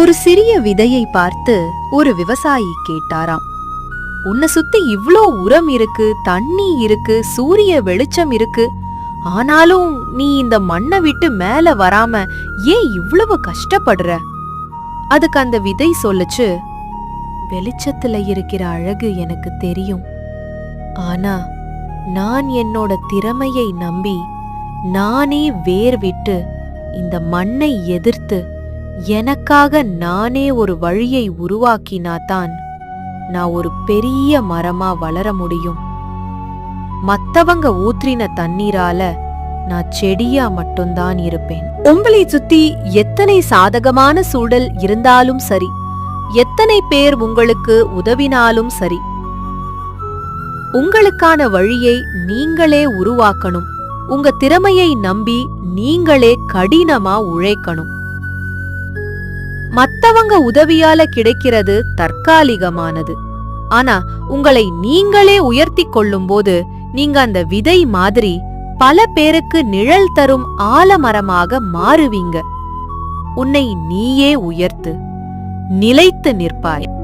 ஒரு சிறிய விதையை பார்த்து ஒரு விவசாயி கேட்டாராம். உன்னை சுத்தி இவ்ளோ உரம் இருக்கு தண்ணி இருக்கு சூரிய வெளிச்சம் இருக்கு. ஆனாலும் நீ இந்த மண்ணை விட்டு மேல வராம ஏன் இவ்வளவு கஷ்டப்படுற? அதுக்கு அந்த விதை சொல்லுச்சு வெளிச்சத்துல இருக்கிற அழகு எனக்கு தெரியும். ஆனா நான் என்னோட திறமையை நம்பி நானே வேர் விட்டு இந்த மண்ணை எதிர்த்து எனக்காக நானே ஒரு வழியை உருவாக்கினாதான் நான் ஒரு பெரிய மரமா வளர முடியும். மத்தவங்க ஊற்றின தண்ணீரால நான் செடியா மட்டும்தான் இருப்பேன். உங்களை சுத்தி எத்தனை சாதகமான சூழல் இருந்தாலும் சரி எத்தனை பேர் உங்களுக்கு உதவினாலும் சரி உங்களுக்கான வழியை நீங்களே உருவாக்கணும். உங்க திறமையை நம்பி நீங்களே கடினமா உழைக்கணும். மத்தவங்க உதவியால கிடைக்கிறது தற்காலிகமானது. ஆனா உங்களை நீங்களே உயர்த்தி கொள்ளும்போது நீங்க அந்த விதை மாதிரி பல பேருக்கு நிழல் தரும் ஆலமரமாக மாறுவீங்க. உன்னை நீயே உயர்த்து நிலைத்து நிற்பாய்.